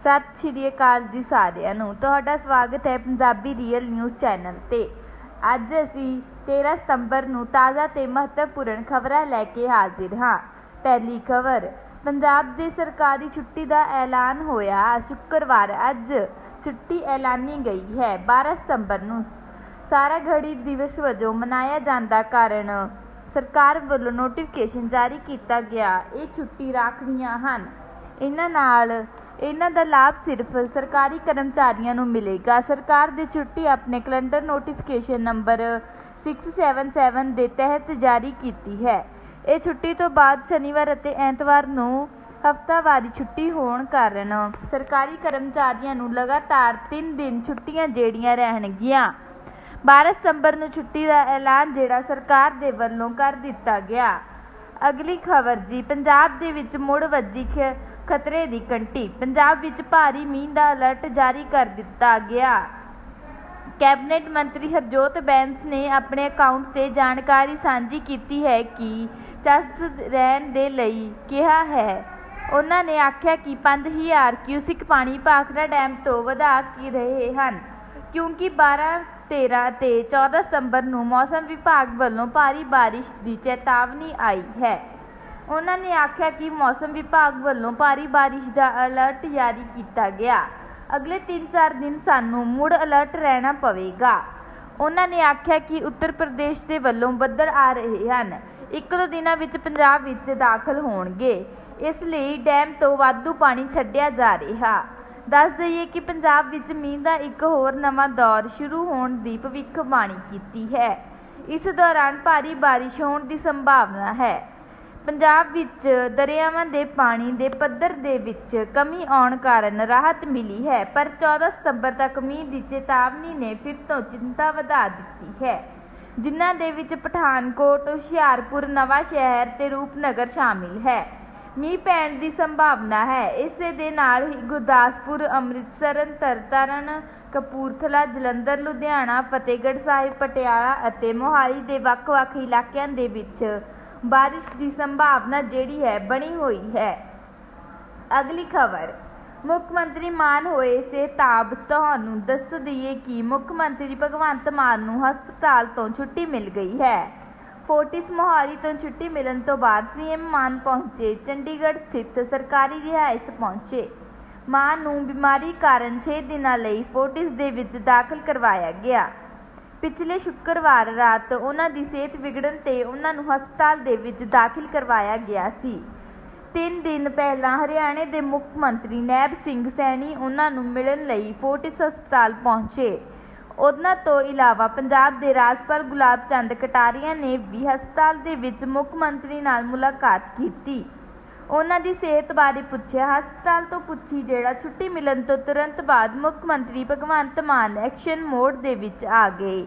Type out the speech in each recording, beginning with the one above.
ਸਤਿ ਸ਼੍ਰੀ ਅਕਾਲ ਜੀ ਸਾਰਿਆਂ ਨੂੰ। ਤੁਹਾਡਾ ਸਵਾਗਤ ਹੈ ਪੰਜਾਬੀ ਰੀਅਲ ਨਿਊਜ਼ ਚੈਨਲ ਤੇ। ਅੱਜ ਅਸੀਂ 13 ਸਤੰਬਰ ਨੂੰ ਤਾਜ਼ਾ ਤੇ ਮਹੱਤਵਪੂਰਨ ਖਬਰਾਂ ਲੈ ਕੇ ਹਾਜ਼ਰ ਹਾਂ। ਪਹਿਲੀ ਖਬਰ, ਪੰਜਾਬ ਦੀ ਸਰਕਾਰੀ ਛੁੱਟੀ ਦਾ ਐਲਾਨ ਹੋਇਆ। ਸ਼ੁੱਕਰਵਾਰ ਅੱਜ ਛੁੱਟੀ ਐਲਾਨੀ ਗਈ ਹੈ 12 ਸਤੰਬਰ ਨੂੰ। ਸਾਰਾ ਘੜੀ ਦਿਵਸ ਵਜੋਂ ਮਨਾਇਆ ਜਾਂਦਾ ਕਾਰਨ ਸਰਕਾਰ ਵੱਲੋਂ ਨੋਟੀਫਿਕੇਸ਼ਨ ਜਾਰੀ ਕੀਤਾ ਗਿਆ। ਇਹ ਛੁੱਟੀ ਰਾਖਵੀਆਂ ਹਨ। ਇਹਨਾਂ ਨਾਲ ਇਹਨਾਂ ਦਾ ਲਾਭ ਸਿਰਫ ਸਰਕਾਰੀ ਕਰਮਚਾਰੀਆਂ ਨੂੰ ਮਿਲੇਗਾ। ਸਰਕਾਰ ਦੀ ਛੁੱਟੀ ਆਪਣੇ ਕੈਲੰਡਰ ਨੋਟੀਫਿਕੇਸ਼ਨ ਨੰਬਰ 677 ਦੇ ਤਹਿਤ ਜਾਰੀ ਕੀਤੀ ਹੈ। ਇਹ ਛੁੱਟੀ ਤੋਂ ਬਾਅਦ ਸ਼ਨੀਵਾਰ ਅਤੇ ਐਤਵਾਰ ਨੂੰ ਹਫ਼ਤਾਵਾਰੀ ਛੁੱਟੀ ਹੋਣ ਕਾਰਨ ਸਰਕਾਰੀ ਕਰਮਚਾਰੀਆਂ ਨੂੰ ਲਗਾਤਾਰ 3 ਦਿਨ ਛੁੱਟੀਆਂ ਜਿਹੜੀਆਂ ਰਹਿਣਗੀਆਂ। 12 ਸਤੰਬਰ ਨੂੰ ਛੁੱਟੀ ਦਾ ਐਲਾਨ ਜਿਹੜਾ ਸਰਕਾਰ ਦੇ ਵੱਲੋਂ ਕਰ ਦਿੱਤਾ ਗਿਆ। ਅਗਲੀ ਖਬਰ ਜੀ, ਪੰਜਾਬ ਦੇ ਵਿੱਚ ਮੁੜ ਵੱਜੀ ਖ- ਖਤਰੇ ਦੀ ਘੰਟੀ। ਪੰਜਾਬ ਵਿੱਚ ਭਾਰੀ ਮੀਂਹ ਦਾ ਅਲਰਟ ਜਾਰੀ ਕਰ ਦਿੱਤਾ ਗਿਆ। ਕੈਬਨਿਟ ਮੰਤਰੀ ਹਰਜੋਤ ਬੈਂਸ ਨੇ ਆਪਣੇ ਅਕਾਊਂਟ ਤੇ ਜਾਣਕਾਰੀ ਸਾਂਝੀ ਕੀਤੀ ਹੈ ਕਿ ਚਸ ਰਹਿਣ ਦੇ ਲਈ ਕਿਹਾ ਹੈ। ਉਹਨਾਂ ਨੇ ਆਖਿਆ ਕਿ 5000 ਕਿਊਸਿਕ ਪਾਣੀ ਭਾਖੜਾ ਡੈਮ ਤੋਂ ਵਧਾ ਕੇ ਰਹੇ ਹਨ, ਕਿਉਂਕਿ 12 13 ਅਤੇ 14 ਸਤੰਬਰ ਨੂੰ ਮੌਸਮ ਵਿਭਾਗ ਵੱਲੋਂ ਭਾਰੀ ਬਾਰਿਸ਼ ਦੀ ਚੇਤਾਵਨੀ ਆਈ ਹੈ। ਉਹਨਾਂ ਨੇ ਆਖਿਆ ਕਿ ਮੌਸਮ ਵਿਭਾਗ ਵੱਲੋਂ ਭਾਰੀ ਬਾਰਿਸ਼ ਦਾ ਅਲਰਟ ਜਾਰੀ ਕੀਤਾ ਗਿਆ। ਅਗਲੇ 3-4 ਦਿਨ ਸਾਨੂੰ ਮੁੜ ਅਲਰਟ ਰਹਿਣਾ ਪਵੇਗਾ। ਉਹਨਾਂ ਨੇ ਆਖਿਆ ਕਿ ਉੱਤਰ ਪ੍ਰਦੇਸ਼ ਦੇ ਵੱਲੋਂ ਬੱਦਲ ਆ ਰਹੇ ਹਨ। ਇੱਕ ਦੋ ਦਿਨਾਂ ਵਿੱਚ ਪੰਜਾਬ ਵਿੱਚ ਦਾਖਲ ਹੋਣਗੇ। ਇਸ ਲਈ ਡੈਮ ਤੋਂ ਵਾਧੂ ਪਾਣੀ ਛੱਡਿਆ ਜਾ ਰਿਹਾ। ਦੱਸ ਦਈਏ ਕਿ ਪੰਜਾਬ ਵਿੱਚ ਮੀਂਹ ਦਾ ਇੱਕ ਹੋਰ ਨਵਾਂ ਦੌਰ ਸ਼ੁਰੂ ਹੋਣ ਦੀ ਭਵਿੱਖਬਾਣੀ ਕੀਤੀ ਹੈ। ਇਸ ਦੌਰਾਨ ਭਾਰੀ ਬਾਰਿਸ਼ ਹੋਣ ਦੀ ਸੰਭਾਵਨਾ ਹੈ। ਪੰਜਾਬ ਵਿੱਚ ਦਰਿਆਵਾਂ ਦੇ ਪਾਣੀ ਦੇ ਪੱਧਰ ਦੇ ਵਿੱਚ ਕਮੀ ਆਉਣ ਕਾਰਨ ਰਾਹਤ ਮਿਲੀ ਹੈ, ਪਰ 14 ਸਤੰਬਰ ਤੱਕ ਮੀਂਹ ਦੀ ਚੇਤਾਵਨੀ ਨੇ ਫਿਰ ਤੋਂ ਚਿੰਤਾ ਵਧਾ ਦਿੱਤੀ ਹੈ। ਜਿਨ੍ਹਾਂ ਦੇ ਵਿੱਚ ਪਠਾਨਕੋਟ, ਹੁਸ਼ਿਆਰਪੁਰ ਨਵਾਂ ਸ਼ਹਿਰ ਤੇ ਰੂਪਨਗਰ ਸ਼ਾਮਿਲ ਹੈ। ਮੀਂਹ ਪੈਣ ਦੀ ਸੰਭਾਵਨਾ ਹੈ। ਇਸੇ ਦੇ ਨਾਲ ਹੀ ਗੁਰਦਾਸਪੁਰ, ਅੰਮ੍ਰਿਤਸਰ, ਤਰਨਤਾਰਨ, ਕਪੂਰਥਲਾ, ਜਲੰਧਰ, ਲੁਧਿਆਣਾ, ਫਤਿਹਗੜ੍ਹ ਸਾਹਿਬ, ਪਟਿਆਲਾ ਅਤੇ ਮੋਹਾਲੀ ਦੇ ਵੱਖ-ਵੱਖ ਇਲਾਕਿਆਂ ਦੇ ਵਿੱਚ ਬਾਰਿਸ਼ ਦੀ ਸੰਭਾਵਨਾ ਜਿਹੜੀ ਹੈ ਬਣੀ ਹੋਈ ਹੈ। ਅਗਲੀ ਖਬਰ, ਮੁੱਖ ਮੰਤਰੀ ਮਾਨ ਹੋਏ ਸਿਹਤਾਬ ਤੁਹਾਨੂੰ ਦੱਸ ਦਈਏ ਕਿ ਮੁੱਖ ਮੰਤਰੀ ਭਗਵੰਤ ਮਾਨ ਨੂੰ ਹਸਪਤਾਲ ਤੋਂ ਛੁੱਟੀ ਮਿਲ ਗਈ ਹੈ। ਫੋਰਟਿਸ ਮੋਹਾਲੀ ਤੋਂ ਛੁੱਟੀ ਮਿਲਣ ਤੋਂ ਬਾਅਦ ਸੀਐਮ ਮਾਨ ਪਹੁੰਚੇ, ਚੰਡੀਗੜ੍ਹ ਸਥਿਤ ਸਰਕਾਰੀ ਰਿਹਾਇਸ਼ ਪਹੁੰਚੇ। ਮਾਨ ਨੂੰ ਬਿਮਾਰੀ ਕਾਰਨ 6 ਦਿਨਾਂ ਲਈ ਫੋਰਟਿਸ ਦੇ ਵਿੱਚ ਦਾਖਲ ਕਰਵਾਇਆ ਗਿਆ। ਪਿਛਲੇ ਸ਼ੁੱਕਰਵਾਰ ਰਾਤ ਉਹਨਾਂ ਦੀ ਸਿਹਤ ਵਿਗੜਨ ਤੇ ਉਹਨਾਂ ਨੂੰ ਹਸਪਤਾਲ ਦੇ ਵਿੱਚ ਦਾਖਲ ਕਰਵਾਇਆ ਗਿਆ ਸੀ। ਤਿੰਨ ਦਿਨ ਪਹਿਲਾਂ ਹਰਿਆਣੇ ਦੇ ਮੁੱਖ ਮੰਤਰੀ ਨੈਬ ਸਿੰਘ ਸੈਣੀ ਉਹਨਾਂ ਨੂੰ ਮਿਲਣ ਲਈ ਫੋਰਟਿਸ ਹਸਪਤਾਲ ਪਹੁੰਚੇ। ਉਹਨਾਂ ਤੋਂ ਇਲਾਵਾ ਪੰਜਾਬ ਦੇ ਰਾਜਪਾਲ ਗੁਲਾਬ ਚੰਦ ਕਟਾਰੀਆ ਨੇ ਵੀ ਹਸਪਤਾਲ ਦੇ ਵਿੱਚ ਮੁੱਖ ਮੰਤਰੀ ਨਾਲ ਮੁਲਾਕਾਤ ਕੀਤੀ। ਉਹਨਾਂ ਦੀ ਸਿਹਤ ਬਾਰੇ ਪੁੱਛਿਆ। ਹਸਪਤਾਲ ਤੋਂ ਪੁੱਛੀ ਜਿਹੜਾ ਛੁੱਟੀ ਮਿਲਣ ਤੋਂ ਤੁਰੰਤ ਬਾਅਦ ਮੁੱਖ ਮੰਤਰੀ ਭਗਵੰਤ ਮਾਨ ਐਕਸ਼ਨ ਮੋਡ ਦੇ ਵਿੱਚ ਆ ਗਏ।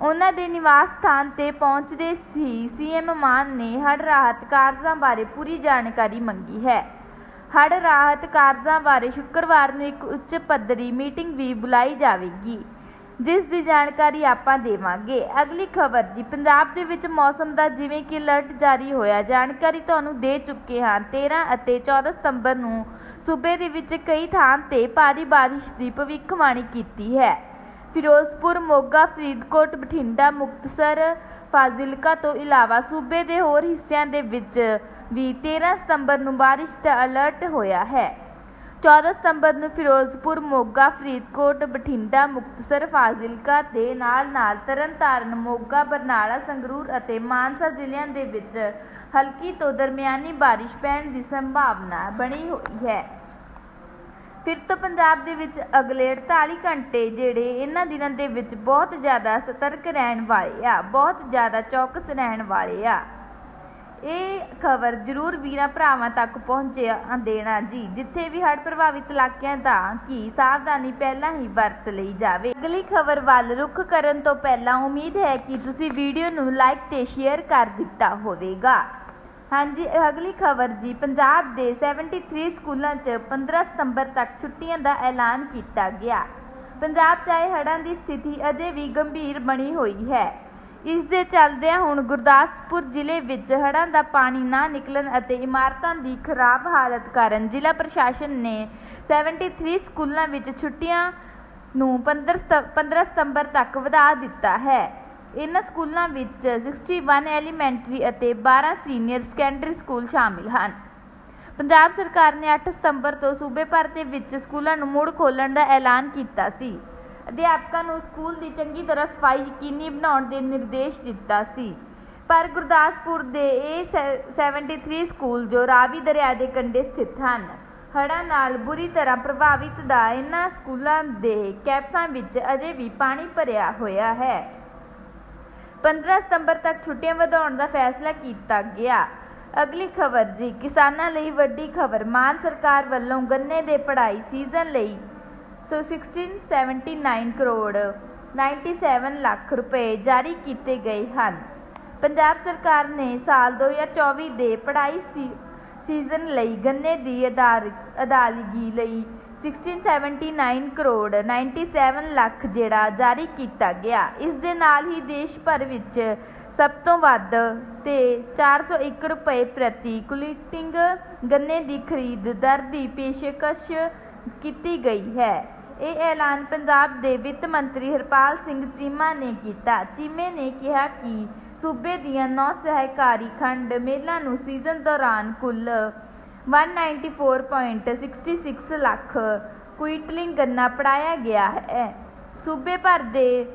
ਉਹਨਾਂ ਦੇ ਨਿਵਾਸ ਸਥਾਨ ਤੇ ਪਹੁੰਚਦੇ ਸੀ ਸੀਐਮ ਮਾਨ ਨੇ ਹੜ੍ਹ ਰਾਹਤ ਕਾਰਜਾਂ ਬਾਰੇ ਪੂਰੀ ਜਾਣਕਾਰੀ ਮੰਗੀ ਹੈ। ਹੜ੍ਹ ਰਾਹਤ ਕਾਰਜਾਂ ਬਾਰੇ ਸ਼ੁੱਕਰਵਾਰ ਨੂੰ ਇੱਕ ਉੱਚ ਪੱਧਰੀ ਮੀਟਿੰਗ ਵੀ ਬੁਲਾਈ ਜਾਵੇਗੀ। ਜਿਸ ਦੀ ਜਾਣਕਾਰੀ ਆਪਾਂ ਦੇਵਾਂਗੇ। ਅਗਲੀ ਖਬਰ ਜੀ, ਪੰਜਾਬ ਦੇ ਵਿੱਚ ਮੌਸਮ ਦਾ ਜਿਵੇਂ ਕਿ ਅਲਰਟ ਜਾਰੀ ਹੋਇਆ, ਜਾਣਕਾਰੀ ਤੁਹਾਨੂੰ ਦੇ ਚੁੱਕੇ ਹਾਂ। 13 ਅਤੇ 14 ਸਤੰਬਰ ਨੂੰ ਸੂਬੇ ਦੇ ਵਿੱਚ ਕਈ ਥਾਂ ਤੇ ਭਾਰੀ ਬਾਰਿਸ਼ ਦੀ ਭਵਿੱਖਬਾਣੀ ਕੀਤੀ ਹੈ। ਫਿਰੋਜ਼ਪੁਰ, ਮੋਗਾ, ਫਰੀਦਕੋਟ, ਬਠਿੰਡਾ, ਮੁਕਤਸਰ, ਫਾਜ਼ਿਲਕਾ ਤੋਂ ਇਲਾਵਾ ਸੂਬੇ ਦੇ ਹੋਰ ਹਿੱਸਿਆਂ ਦੇ ਵਿੱਚ ਵੀ 13 ਸਤੰਬਰ ਨੂੰ ਬਾਰਿਸ਼ ਦਾ ਅਲਰਟ ਹੋਇਆ ਹੈ। 14 ਸਤੰਬਰ ਨੂੰ ਫਿਰੋਜ਼ਪੁਰ, ਮੋਗਾ, ਫਰੀਦਕੋਟ, ਬਠਿੰਡਾ, ਮੁਕਤਸਰ, ਫਾਜ਼ਿਲਕਾ ਦੇ ਨਾਲ-ਨਾਲ ਤਰਨਤਾਰਨ, ਮੋਗਾ, ਬਰਨਾਲਾ, ਸੰਗਰੂਰ ਅਤੇ ਮਾਨਸਾ ਜ਼ਿਲ੍ਹਿਆਂ ਦੇ ਵਿੱਚ ਹਲਕੀ ਤੋਂ ਦਰਮਿਆਨੀ ਬਾਰਿਸ਼ ਪੈਣ ਦੀ ਸੰਭਾਵਨਾ ਬਣੀ ਹੋਈ ਹੈ। ਫਿਰ ਤੋਂ ਪੰਜਾਬ ਦੇ ਵਿੱਚ ਅਗਲੇ 48 ਘੰਟੇ ਜਿਹੜੇ ਇਹਨਾਂ ਦਿਨਾਂ ਦੇ ਵਿੱਚ ਬਹੁਤ ਜ਼ਿਆਦਾ ਸਤਰਕ ਰਹਿਣ ਵਾਲੇ ਆ, ਬਹੁਤ ਜ਼ਿਆਦਾ ਚੌਕਸ ਰਹਿਣ ਵਾਲੇ ਆ। ਇਹ ਖਬਰ ਜ਼ਰੂਰ ਵੀਰਾਂ ਭਰਾਵਾਂ ਤੱਕ ਪਹੁੰਚਿਆ ਦੇਣਾ ਜੀ। ਜਿੱਥੇ ਵੀ ਹੜ੍ਹ ਪ੍ਰਭਾਵਿਤ ਇਲਾਕਿਆਂ ਦਾ ਕੀ ਸਾਵਧਾਨੀ ਪਹਿਲਾਂ ਹੀ ਵਰਤ ਲਈ ਜਾਵੇ। ਅਗਲੀ ਖਬਰ ਵੱਲ ਰੁਖ ਕਰਨ ਤੋਂ ਪਹਿਲਾਂ ਉਮੀਦ ਹੈ ਕਿ ਤੁਸੀਂ ਵੀਡੀਓ ਨੂੰ ਲਾਈਕ ਤੇ ਸ਼ੇਅਰ ਕਰ ਦਿੱਤਾ ਹੋਵੇਗਾ। ਹਾਂਜੀ, ਅਗਲੀ ਖਬਰ ਜੀ, ਪੰਜਾਬ ਦੇ 73 ਸਕੂਲਾਂ 'ਚ 15 ਸਤੰਬਰ ਤੱਕ ਛੁੱਟੀਆਂ ਦਾ ਐਲਾਨ ਕੀਤਾ ਗਿਆ। ਪੰਜਾਬ 'ਚ ਆਏ ਹੜ੍ਹਾਂ ਦੀ ਸਥਿਤੀ ਅਜੇ ਵੀ ਗੰਭੀਰ ਬਣੀ ਹੋਈ ਹੈ। ਇਸ ਦੇ ਚੱਲਦਿਆਂ ਹੁਣ ਗੁਰਦਾਸਪੁਰ ਜ਼ਿਲ੍ਹੇ ਵਿੱਚ ਹੜ੍ਹਾਂ ਦਾ ਪਾਣੀ ਨਾ ਨਿਕਲਣ ਅਤੇ ਇਮਾਰਤਾਂ ਦੀ ਖਰਾਬ ਹਾਲਤ ਕਾਰਨ ਜ਼ਿਲ੍ਹਾ ਪ੍ਰਸ਼ਾਸਨ ਨੇ 73 ਸਕੂਲਾਂ ਵਿੱਚ ਛੁੱਟੀਆਂ ਨੂੰ 15 ਸਤ- 15 ਸਤੰਬਰ ਤੱਕ ਵਧਾ ਦਿੱਤਾ ਹੈ। ਇਨ੍ਹਾਂ ਸਕੂਲਾਂ ਵਿੱਚ 61 ਐਲੀਮੈਂਟਰੀ ਅਤੇ 12 ਸੀਨੀਅਰ ਸੈਕੰਡਰੀ ਸਕੂਲ ਸ਼ਾਮਿਲ ਹਨ। ਪੰਜਾਬ ਸਰਕਾਰ ਨੇ 8 ਸਤੰਬਰ ਤੋਂ ਸੂਬੇ ਭਰ ਦੇ ਵਿੱਚ ਸਕੂਲਾਂ ਨੂੰ ਮੁੜ ਖੋਲ੍ਹਣ ਦਾ ਐਲਾਨ ਕੀਤਾ ਸੀ। ਅਧਿਆਪਕਾਂ ਨੂੰ ਸਕੂਲ ਦੀ ਚੰਗੀ ਤਰ੍ਹਾਂ ਸਫ਼ਾਈ ਯਕੀਨੀ ਬਣਾਉਣ ਦੇ ਨਿਰਦੇਸ਼ ਦਿੱਤਾ ਸੀ। ਪਰ ਗੁਰਦਾਸਪੁਰ ਦੇ ਇਹ ਸ- 73 ਸਕੂਲ ਜੋ ਰਾਵੀ ਦਰਿਆ ਦੇ ਕੰਢੇ ਸਥਿਤ ਹਨ, ਹੜ੍ਹਾਂ ਨਾਲ ਬੁਰੀ ਤਰ੍ਹਾਂ ਪ੍ਰਭਾਵਿਤ ਦਾ ਇਹਨਾਂ ਸਕੂਲਾਂ ਦੇ ਕੈਂਪਸਾਂ ਵਿੱਚ ਅਜੇ ਵੀ ਪਾਣੀ ਭਰਿਆ ਹੋਇਆ ਹੈ। 15 ਸਤੰਬਰ ਤੱਕ ਛੁੱਟੀਆਂ ਵਧਾਉਣ ਦਾ ਫੈਸਲਾ ਕੀਤਾ ਗਿਆ। ਅਗਲੀ ਖਬਰ ਜੀ, ਕਿਸਾਨਾਂ ਲਈ ਵੱਡੀ ਖਬਰ, ਮਾਨ ਸਰਕਾਰ ਵੱਲੋਂ ਗੰਨੇ ਦੇ ਪੜਾਈ ਸੀਜ਼ਨ ਲਈ ਸੋ 1679 ਕਰੋੜ 97 ਲੱਖ ਰੁਪਏ ਜਾਰੀ ਕੀਤੇ ਗਏ ਹਨ। ਪੰਜਾਬ ਸਰਕਾਰ ਨੇ ਸਾਲ 2024 ਦੇ ਪੜਾਈ ਸੀਜ਼ਨ ਲਈ ਗੰਨੇ ਦੀ ਅਦਾਰ ਅਦਾਇਗੀ ਲਈ 1679 ਕਰੋੜ 97 ਲੱਖ ਜਿਹੜਾ ਜਾਰੀ ਕੀਤਾ ਗਿਆ। ਇਸ ਦੇ ਨਾਲ ਹੀ ਦੇਸ਼ ਭਰ ਵਿੱਚ ਸਭ ਤੋਂ ਵੱਧ ਤੇ 401 ਰੁਪਏ ਪ੍ਰਤੀ ਕੁਇੰਟਲ ਗੰਨੇ ਦੀ ਖਰੀਦ ਦਰ ਦੀ ਪੇਸ਼ਕਸ਼ ਕੀਤੀ ਗਈ ਹੈ। ਇਹ ਐਲਾਨ ਪੰਜਾਬ ਦੇ ਵਿੱਤ ਮੰਤਰੀ ਹਰਪਾਲ ਸਿੰਘ ਚੀਮਾ ਨੇ ਕੀਤਾ। ਚੀਮੇ ਨੇ ਕਿਹਾ ਕਿ ਸੂਬੇ ਦੀਆਂ ਨੌ ਸਹਿਕਾਰੀ ਖੰਡ ਮੇਲਾਂ ਨੂੰ ਸੀਜ਼ਨ ਦੌਰਾਨ ਕੁੱਲ 194.66 ਲੱਖ ਕੁਇੰਟਲਿੰਗ ਗੰਨਾ ਪੜਾਇਆ ਗਿਆ ਹੈ। ਸੂਬੇ ਭਰ ਦੇ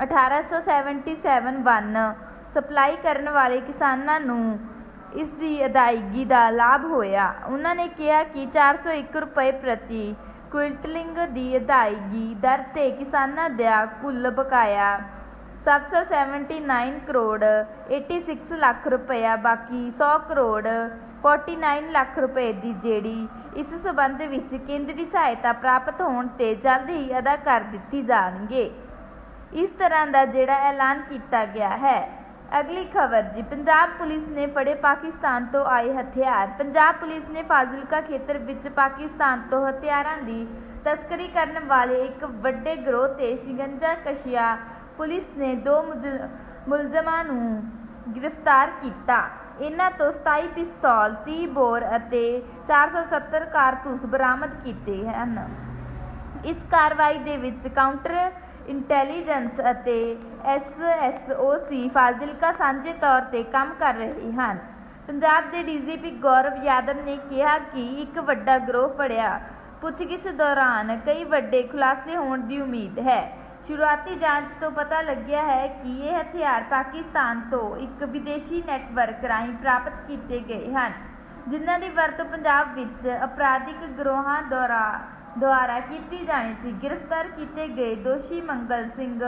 1877 ਵਨ ਸਪਲਾਈ ਕਰਨ ਵਾਲੇ ਕਿਸਾਨਾਂ ਨੂੰ ਇਸ ਦੀ ਅਦਾਇਗੀ ਦਾ ਲਾਭ ਹੋਇਆ। ਉਹਨਾਂ ਨੇ ਕਿਹਾ ਕਿ 401 ਰੁਪਏ ਪ੍ਰਤੀ ਕੁਇੰਟਲਿੰਗ ਦੀ ਅਦਾਇਗੀ ਦਰ ਤੇ ਕਿਸਾਨਾਂ ਦਾ ਕੁੱਲ ਬਕਾਇਆ 779 ਕਰੋੜ 86 ਲੱਖ ਰੁਪਇਆ, ਬਾਕੀ 100 ਕਰੋੜ 49 ਲੱਖ ਰੁਪਏ ਦੀ ਜਿਹੜੀ ਇਸ ਸਬੰਧ ਵਿੱਚ ਕੇਂਦਰੀ ਸਹਾਇਤਾ ਪ੍ਰਾਪਤ ਹੋਣ ਤੇ ਜਲਦ ਹੀ ਅਦਾ ਕਰ ਦਿੱਤੀ ਜਾਣਗੇ। ਇਸ ਤਰ੍ਹਾਂ ਦਾ ਜਿਹੜਾ ਐਲਾਨ ਕੀਤਾ ਗਿਆ ਹੈ। ਅਗਲੀ ਖਬਰ ਜੀ, ਪੰਜਾਬ ਪੁਲਿਸ ਨੇ ਫੜੇ ਪਾਕਿਸਤਾਨ ਤੋਂ ਆਏ ਹਥਿਆਰ। ਪੰਜਾਬ ਪੁਲਿਸ ਨੇ ਫਾਜ਼ਿਲਕਾ ਖੇਤਰ ਵਿੱਚ ਪਾਕਿਸਤਾਨ ਤੋਂ ਹਥਿਆਰਾਂ ਦੀ ਤਸਕਰੀ ਕਰਨ ਵਾਲੇ ਇੱਕ ਵੱਡੇ ਗਰੋਹ ਤੇ ਸ਼ਿਕੰਜਾ ਕਸ਼ਿਆ ਪੁਲਿਸ ਨੇ ਦੋ ਮੁਜਲ- ਮੁਲਜ਼ਮਾਂ ਨੂੰ ਗ੍ਰਿਫਤਾਰ ਕੀਤਾ। ਇਹਨਾਂ ਤੋਂ 27 ਪਿਸਤੌਲ 30 ਬੋਰ ਅਤੇ 470 ਕਾਰਤੂਸ ਬਰਾਮਦ ਕੀਤੇ ਹਨ। ਇਸ ਕਾਰਵਾਈ ਦੇ ਵਿੱਚ ਕਾਊਂਟਰ ਇੰਟੈਲੀਜੈਂਸ ਅਤੇ ਐਸਐਸਓਸੀ ਫਾਜ਼ਿਲਕਾ ਸਾਂਝੇ ਤੌਰ ਤੇ ਕੰਮ ਕਰ ਰਹੇ ਹਨ। ਪੰਜਾਬ ਦੇ ਡੀਜੀਪੀ ਗੌਰਵ ਯਾਦਵ ਨੇ ਕਿਹਾ ਕਿ ਇੱਕ ਵੱਡਾ ਗਰੋਹ ਫੜਿਆ। ਪੁੱਛਗਿੱਛ ਦੌਰਾਨ ਕਈ ਵੱਡੇ ਖੁਲਾਸੇ ਹੋਣ ਦੀ ਉਮੀਦ ਹੈ। ਸ਼ੁਰੂਆਤੀ ਜਾਂਚ ਤੋਂ ਪਤਾ ਲੱਗਿਆ ਹੈ ਕਿ ਇਹ ਹਥਿਆਰ ਪਾਕਿਸਤਾਨ ਤੋਂ ਇੱਕ ਵਿਦੇਸ਼ੀ ਨੈਟਵਰਕ ਰਾਹੀਂ ਪ੍ਰਾਪਤ ਕੀਤੇ ਗਏ ਹਨ, ਜਿਨ੍ਹਾਂ ਦੀ ਵਰਤੋਂ ਪੰਜਾਬ ਵਿੱਚ ਅਪਰਾਧਿਕ ਗਰੋਹਾਂ ਦੁਆਰਾ ਦੁਆਰਾ ਕੀਤੀ ਜਾਣੀ ਸੀ। ਗ੍ਰਿਫਤਾਰ ਕੀਤੇ ਗਏ ਦੋਸ਼ੀ ਮੰਗਲ ਸਿੰਘ,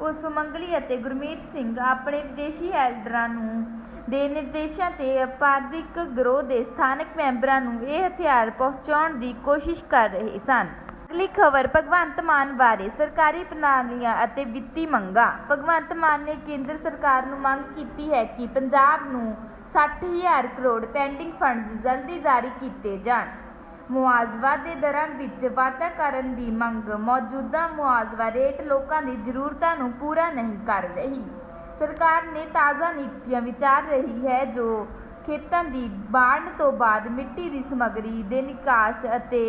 ਉਰਫ ਮੰਗਲੀ ਅਤੇ ਗੁਰਮੀਤ ਸਿੰਘ ਆਪਣੇ ਵਿਦੇਸ਼ੀ ਹੈਲਡਰਾਂ ਨੂੰ ਦੇ ਨਿਰਦੇਸ਼ਾਂ ਤੇ ਅਪਰਾਧਿਕ ਗਰੋਹ ਦੇ ਸਥਾਨਕ ਮੈਂਬਰਾਂ ਨੂੰ ਇਹ ਹਥਿਆਰ ਪਹੁੰਚਾਉਣ ਦੀ ਕੋਸ਼ਿਸ਼ ਕਰ ਰਹੇ ਸਨ। ਅਗਲੀ ਖਬਰ, ਭਗਵੰਤ ਮਾਨ ਬਾਰੇ ਸਰਕਾਰੀ ਪ੍ਰਣਾਲੀਆਂ ਅਤੇ ਵਿੱਤੀ ਮੰਗਾਂ। ਭਗਵੰਤ ਮਾਨ ਨੇ ਕੇਂਦਰ ਸਰਕਾਰ ਨੂੰ ਮੰਗ ਕੀਤੀ ਹੈ ਕਿ ਪੰਜਾਬ ਨੂੰ 60000 ਕਰੋੜ ਪੈਂਡਿੰਗ ਫੰਡਸ ਜਲਦੀ ਜਾਰੀ ਕੀਤੇ ਜਾਣ। ਮੁਆਵਜ਼ਾ ਦੇ ਦਰਾਂ ਵਿੱਚ ਵਾਧਾ ਕਰਨ ਦੀ ਮੰਗ, ਮੌਜੂਦਾ ਮੁਆਵਜ਼ਾ ਰੇਟ ਲੋਕਾਂ ਦੀ ਜ਼ਰੂਰਤਾਂ ਨੂੰ ਪੂਰਾ ਨਹੀਂ ਕਰ ਰਹੀ। ਸਰਕਾਰ ਨੇ ਤਾਜ਼ਾ ਨੀਤੀਆਂ ਵਿਚਾਰ ਰਹੀ ਹੈ ਜੋ ਖੇਤਾਂ ਦੀ ਬਾੜ ਤੋਂ ਬਾਅਦ ਮਿੱਟੀ ਦੀ ਸਮੱਗਰੀ ਦੇ ਨਿਕਾਸ ਅਤੇ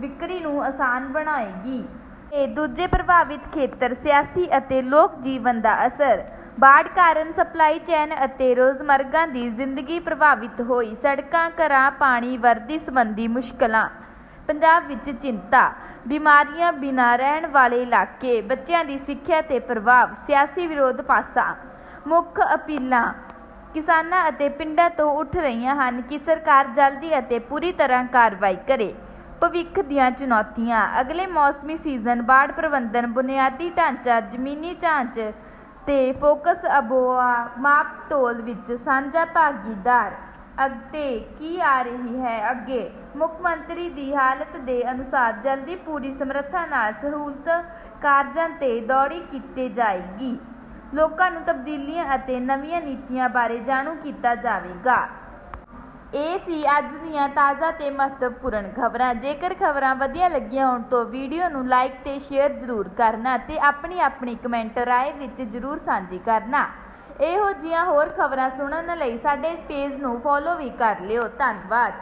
ਵਿਕਰੀ ਨੂੰ ਆਸਾਨ ਬਣਾਏਗੀ। ਇਹ ਦੂਜੇ ਪ੍ਰਭਾਵਿਤ ਖੇਤਰ ਸਿਆਸੀ ਅਤੇ ਲੋਕ ਜੀਵਨ ਦਾ ਅਸਰ ਬਾੜ ਕਾਰਨ ਸਪਲਾਈ ਚੈਨ ਅਤੇ ਰੋਜ਼ਮਰਗਾ ਦੀ ਜ਼ਿੰਦਗੀ ਪ੍ਰਭਾਵਿਤ ਹੋਈ। ਸੜਕਾਂ, ਘਰਾਂ, ਪਾਣੀ ਵਰਦੀ ਸੰਬੰਧੀ ਮੁਸ਼ਕਲਾਂ। ਪੰਜਾਬ ਵਿੱਚ ਚਿੰਤਾ। ਬਿਮਾਰੀਆਂ ਬਿਨਾਂ ਰਹਿਣ ਵਾਲੇ ਇਲਾਕੇ। ਬੱਚਿਆਂ ਦੀ ਸਿੱਖਿਆ ਤੇ ਪ੍ਰਭਾਵ। ਸਿਆਸੀ ਵਿਰੋਧ ਪਾਸਾ। ਮੁੱਖ ਅਪੀਲਾਂ ਕਿਸਾਨਾਂ ਅਤੇ ਪਿੰਡਾਂ ਤੋਂ ਉੱਠ ਰਹੀਆਂ ਹਨ ਕਿ ਸਰਕਾਰ ਜਲਦੀ ਅਤੇ ਪੂਰੀ ਤਰ੍ਹਾਂ ਕਾਰਵਾਈ ਕਰੇ। ਭਵਿੱਖ ਦੀਆਂ ਚੁਣੌਤੀਆਂ। ਅਗਲੇ ਮੌਸਮੀ ਸੀਜ਼ਨ ਬਾੜ ਪ੍ਰਬੰਧਨ ਬੁਨਿਆਦੀ ਢਾਂਚਾ, ਜ਼ਮੀਨੀ ਢਾਂਚ ਅਤੇ ਫੋਕਸ ਅਬੋਆ ਮਾਪ ਤੋਲ ਵਿੱਚ ਸਾਂਝਾ ਭਾਗੀਦਾਰ। ਅਤੇ ਕੀ ਆ ਰਹੀ ਹੈ? ਅੱਗੇ ਮੁੱਖ ਮੰਤਰੀ ਦੀ ਹਾਲਤ ਦੇ ਅਨੁਸਾਰ ਜਲਦੀ ਪੂਰੀ ਸਮਰੱਥਾ ਨਾਲ ਸਹੂਲਤ ਕਾਰਜਾਂ ਤੇ ਦੌੜੀ ਕੀਤੀ ਜਾਏਗੀ। ਲੋਕਾਂ ਨੂੰ ਤਬਦੀਲੀਆਂ ਅਤੇ ਨਵੀਆਂ ਨੀਤੀਆਂ ਬਾਰੇ ਜਾਣੂ ਕੀਤਾ ਜਾਵੇਗਾ। ਇਹ ਸੀ ਅੱਜ ਦੀਆਂ ਤਾਜ਼ਾ ਤੇ ਮਹੱਤਵਪੂਰਨ ਖਬਰਾਂ। ਜੇਕਰ ਖਬਰਾਂ ਵਧੀਆ ਲੱਗੀਆਂ ਹੋਣ ਤਾਂ ਵੀਡੀਓ ਨੂੰ ਲਾਈਕ ਤੇ ਸ਼ੇਅਰ ਜ਼ਰੂਰ ਕਰਨਾ ਤੇ ਆਪਣੀ ਆਪਣੀ ਕਮੈਂਟ ਰਾਏ ਵਿੱਚ ਜ਼ਰੂਰ ਸਾਂਝੀ ਕਰਨਾ। ਇਹੋ ਜਿਹੀਆਂ ਹੋਰ ਖਬਰਾਂ ਸੁਣਨ ਲਈ ਸਾਡੇ ਪੇਜ ਨੂੰ ਫੋਲੋ ਵੀ ਕਰ ਲਿਓ। ਧੰਨਵਾਦ।